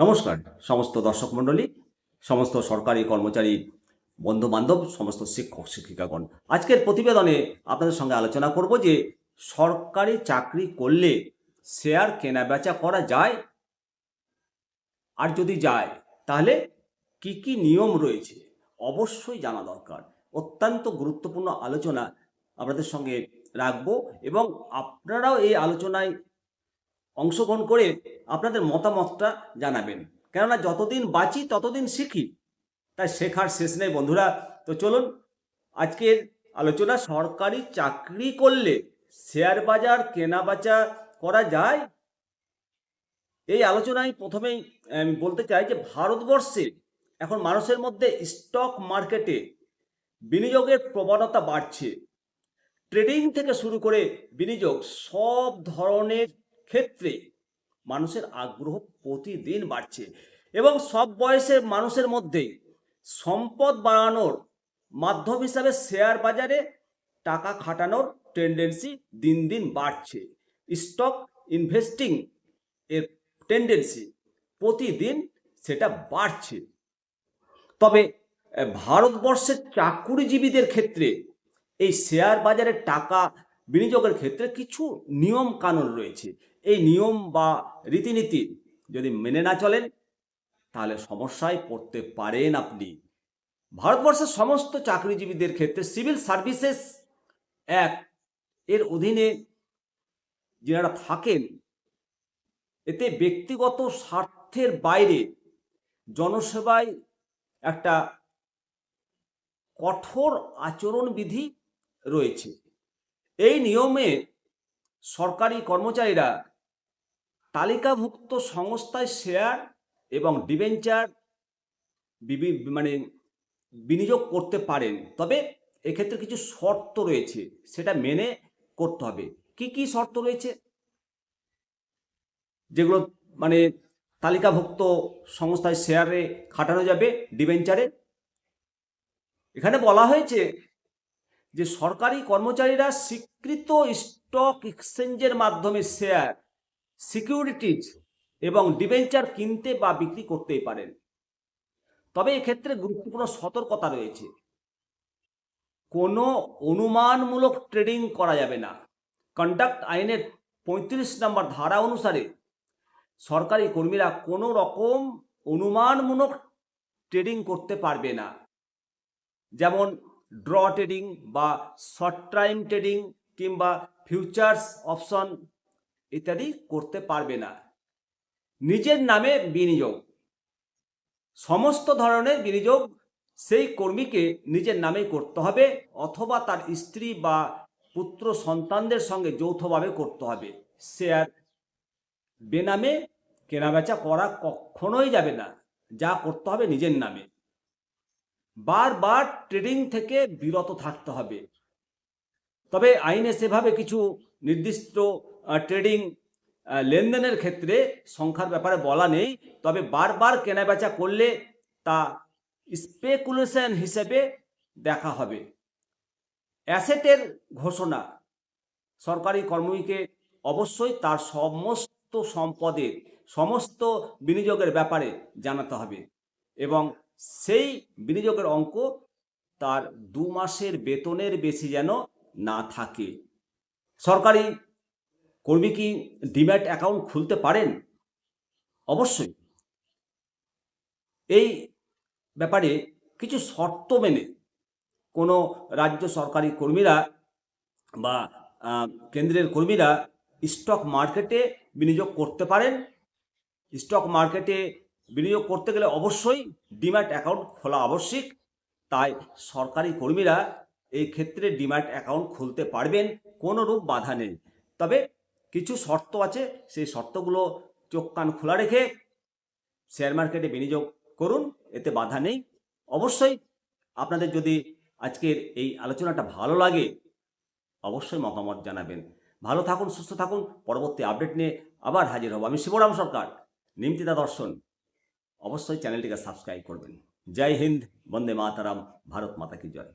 নমস্কার, সমস্ত দর্শক মণ্ডলী, সমস্ত সরকারি কর্মচারী বন্ধু বান্ধব সমস্ত শিক্ষক, শিক্ষিকাগণ, আজকের প্রতিবেদনে আপনাদের সঙ্গে আলোচনা করব যে সরকারি চাকরি করলে শেয়ার কেনা বেচা করা যায় আর যদি যায়, তাহলে কি কি নিয়ম রয়েছে? অবশ্যই জানা দরকার। অত্যন্ত গুরুত্বপূর্ণ আলোচনা আপনাদের সঙ্গে রাখব এবং আপনারাও এই আলোচনায় অংশগ্রহণ করে আপনাদের মতামতটা জানাবেন। কেননা যতদিন বাঁচি, ততদিন শিখি। তাই শেখার শেষ নেই বন্ধুরা। তো চলুন, আজকের আলোচনা, সরকারি চাকরি করলে শেয়ার বাজার, কেনা বেচা করা যায়? এই আলোচনায় প্রথমেই আমি বলতে চাই যে ভারতবর্ষে এখন মানুষের মধ্যে স্টক মার্কেটে বিনিয়োগের প্রবণতা বাড়ছে। ট্রেডিং থেকে শুরু করে বিনিয়োগ সব ধরনের ক্ষেত্রে মানুষের আগ্রহ প্রতিদিন বাড়ছে এবং সব বয়সের মানুষের মধ্যে সম্পদ বাড়ানোর মাধ্যম হিসাবে শেয়ার বাজারে টাকা খাটানোর টেন্ডেন্সি দিন দিন বাড়ছে। স্টক ইনভেস্টিং এর টেন্ডেন্সি প্রতিদিন সেটা বাড়ছে। তবে ভারতবর্ষের চাকুরিজীবীদের ক্ষেত্রে এই শেয়ার বাজারে টাকা বিনিয়োগের ক্ষেত্রে কিছু নিয়ম কানুন রয়েছে। এই নিয়ম বা রীতিনীতি যদি মেনে না চলেন, তাহলে সমস্যায় পড়তে পারেন আপনি। ভারতবর্ষের সমস্ত চাকরিজীবীদের ক্ষেত্রে সিভিল সার্ভিসেস অ্যাক্ট এর অধীনে যারা থাকেন, এতে ব্যক্তিগত স্বার্থের বাইরে জনসেবায় একটা কঠোর আচরণবিধি রয়েছে। এই নিয়মে সরকারি কর্মচারীরা তালিকাভুক্ত সংস্থায় শেয়ার এবং ডিবেঞ্চার বিভি- মানে বিনিয়োগ করতে পারেন। তবে এক্ষেত্রে কিছু শর্ত রয়েছে, সেটা মেনে করতে হবে। কি কি শর্ত রয়েছে? যেগুলো মানে তালিকাভুক্ত সংস্থায় শেয়ারে খাটানো যাবে ডিবেঞ্চারে এখানে বলা হয়েছে যে সরকারি কর্মচারীরা স্বীকৃত স্টক এক্সচেঞ্জের মাধ্যমে শেয়ার সিকিউরিটিজ এবং ডিবেঞ্চার কিনতে বা বিক্রি করতেই পারেন। তবে এক্ষেত্রে গুরুত্বপূর্ণ সতর্কতা রয়েছে। কোনো অনুমানমূলক ট্রেডিং করা যাবে না। কন্ডাক্ট আইনের পঁয়ত্রিশ নম্বর ধারা অনুসারে সরকারি কর্মীরা কোনো রকম অনুমানমূলক ট্রেডিং করতে পারবে না। যেমন ড্র ট্রেডিং বা শর্ট টাইম ট্রেডিং কিংবা ফিউচার্স অপশন ইত্যাদি করতে পারবে না। নিজের নামে বিনিয়োগ। সমস্ত ধরনের বিনিয়োগ সেই কর্মীকে নিজের নামেই করতে হবে অথবা তার স্ত্রী বা পুত্র সন্তানদের সঙ্গে যৌথভাবে করতে হবে। শেয়ার বেনামে কেনাবেচা করা কখনোই যাবে না, যা করতে হবে নিজের নামে। বারবার ট্রেডিং থেকে বিরত থাকতে হবে। তবে আইনে সেভাবে কিছু নির্দিষ্ট ট্রেডিং লেনদেনের ক্ষেত্রে সংখ্যার ব্যাপারে বলা নেই, তবে বারবার কেনাবেচা করলে তা স্পেকুলেশন হিসেবে দেখা হবে। অ্যাসেটের ঘোষণা, সরকারি কর্মীকে অবশ্যই তার সমস্ত সম্পদের সমস্ত বিনিয়োগের ব্যাপারে জানাতে হবে এবং সেই বিনিয়োগের অঙ্ক তার দু মাসের বেতনের বেশি যেন না থাকে। সরকারি কর্মী কি ডিম্যাট অ্যাকাউন্ট খুলতে পারেন? অবশ্যই। এই ব্যাপারে কিছু শর্ত মেনে কোনো রাজ্য সরকারি কর্মীরা বা কেন্দ্রের কর্মীরা স্টক মার্কেটে বিনিয়োগ করতে পারেন। স্টক মার্কেটে বিনিয়োগ করতে গেলে অবশ্যই ডিম্যাট অ্যাকাউন্ট খোলা আবশ্যিক। তাই সরকারি কর্মীরা এই ক্ষেত্রে ডিম্যাট অ্যাকাউন্ট খুলতে পারবেন কোনো রূপ বাধা নেই। তবে কিছু শর্ত আছে, সেই শর্তগুলো চোখ কান খোলা রেখে শেয়ার মার্কেটে বিনিয়োগ করুন, এতে বাধা নেই। অবশ্যই আপনাদের যদি আজকের এই আলোচনাটা ভালো লাগে, অবশ্যই মতামত জানাবেন। ভালো থাকুন, সুস্থ থাকুন, পরবর্তী আপডেট নিয়ে আবার হাজির হব আমি শিবরাম সরকার, নিমতিদা দর্শন। অবশ্যই চ্যানেলটিকে সাবস্ক্রাইব করবেন। জয় হিন্দ, বন্দে মাতারাম, ভারত মাতা কি জয়।